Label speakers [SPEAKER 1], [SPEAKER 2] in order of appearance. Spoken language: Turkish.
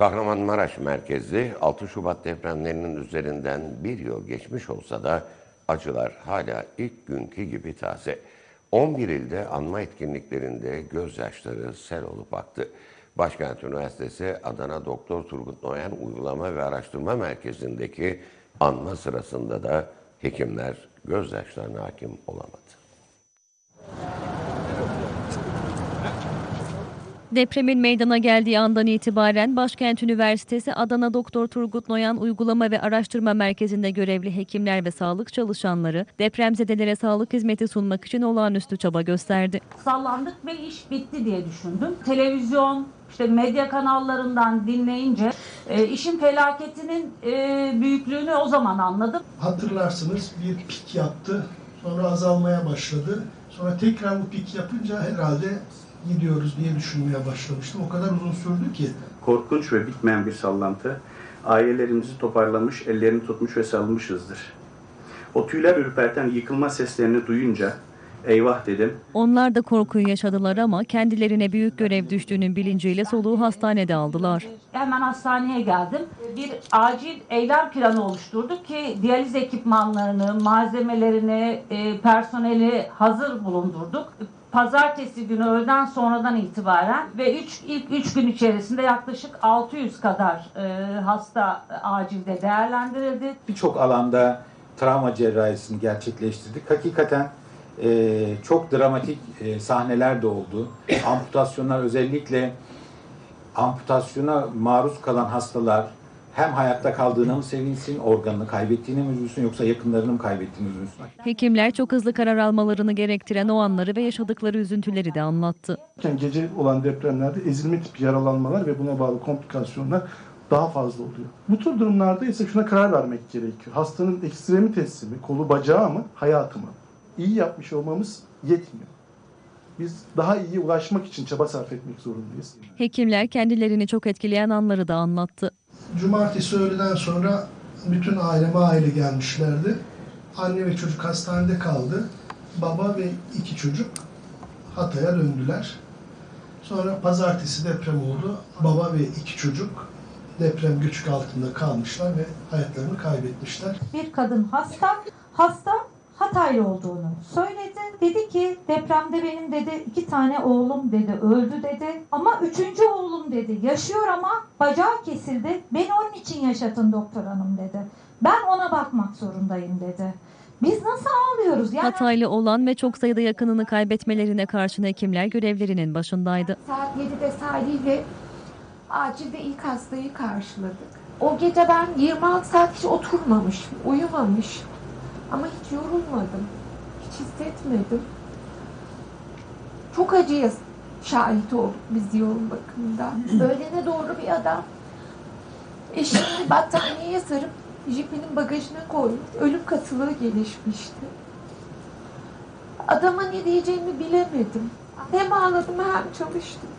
[SPEAKER 1] Kahramanmaraş merkezli 6 Şubat depremlerinin üzerinden bir yıl geçmiş olsa da acılar hala ilk günkü gibi taze. 11 ilde anma etkinliklerinde gözyaşları sel olup aktı. Başkent Üniversitesi Adana Doktor Turgut Noyan Uygulama ve Araştırma Merkezi'ndeki anma sırasında da hekimler gözyaşlarına hakim olamadı.
[SPEAKER 2] Depremin meydana geldiği andan itibaren Başkent Üniversitesi Adana Doktor Turgut Noyan Uygulama ve Araştırma Merkezi'nde görevli hekimler ve sağlık çalışanları depremzedelere sağlık hizmeti sunmak için olağanüstü çaba gösterdi.
[SPEAKER 3] sallandık ve iş bitti diye düşündüm. Televizyon, işte medya kanallarından dinleyince e, işin felaketinin e, büyüklüğünü o zaman anladım.
[SPEAKER 4] hatırlarsınız bir pik yaptı. Sonra azalmaya başladı. Sonra tekrar bu pik yapınca herhalde gidiyoruz diye düşünmeye başlamıştım. O kadar uzun sürdü ki.
[SPEAKER 5] korkunç ve bitmeyen bir sallantı. Ailelerimizi toparlamış, ellerini tutmuş ve salmışızdır. O tüyler ürperten yıkılma seslerini duyunca eyvah dedim.
[SPEAKER 2] Onlar da korkuyu yaşadılar ama kendilerine büyük görev düştüğünün bilinciyle soluğu hastanede aldılar.
[SPEAKER 3] Hemen hastaneye geldim. Bir acil eylem planı oluşturduk ki diyaliz ekipmanlarını, malzemelerini, e, personeli hazır bulundurduk. Pazartesi günü öğleden sonradan itibaren ve üç, ilk 3 gün içerisinde yaklaşık 600 kadar e, hasta acilde değerlendirildi.
[SPEAKER 6] birçok alanda travma cerrahisini gerçekleştirdik. Hakikaten e, çok dramatik e, sahneler de oldu. Amputasyonlar özellikle amputasyona maruz kalan hastalar hem hayatta kaldığına mı sevinsin, organını kaybettiğine mi üzülsün yoksa yakınlarını mı kaybettiğini üzülsün.
[SPEAKER 2] Hekimler çok hızlı karar almalarını gerektiren o anları ve yaşadıkları üzüntüleri de anlattı.
[SPEAKER 7] Gece olan depremlerde ezilme tipi yaralanmalar ve buna bağlı komplikasyonlar daha fazla oluyor. Bu tür durumlarda ise şuna karar vermek gerekiyor. Hastanın ekstremitesi mi, kolu bacağı mı, hayatı mı? İyi yapmış olmamız yetmiyor. Biz daha iyi ulaşmak için çaba sarf etmek zorundayız.
[SPEAKER 2] Hekimler kendilerini çok etkileyen anları da anlattı.
[SPEAKER 4] Cumartesi öğleden sonra bütün aileme aile gelmişlerdi. Anne ve çocuk hastanede kaldı. Baba ve iki çocuk Hatay'a döndüler. Sonra pazartesi deprem oldu. Baba ve iki çocuk deprem göçük altında kalmışlar ve hayatlarını kaybetmişler.
[SPEAKER 8] bir kadın hasta, hasta Hataylı olduğunu söyledi. Dedi ki depremde benim dedi iki tane oğlum dedi öldü dedi. Ama üçüncü oğlum dedi yaşıyor ama bacağı kesildi. Beni onun için yaşatın doktor hanım dedi. Ben ona bakmak zorundayım dedi. Biz nasıl ağlıyoruz? Yani
[SPEAKER 2] Hataylı olan ve çok sayıda yakınını kaybetmelerine karşın hekimler görevlerinin başındaydı.
[SPEAKER 9] Saat 7'de Salih ile acilde ilk hastayı karşıladık. O gece ben 26 saat hiç oturmamışım, uyumamışım. Ama hiç yorulmadım. Hiç hissetmedim. Çok acıya şahit olduk biz yoğun bakımda. Öğlene doğru bir adam eşini battaniyeye sarıp jipinin bagajına koymuş. Ölüm katılığı gelişmişti. Adama ne diyeceğimi bilemedim. Hem ağladım hem çalıştım.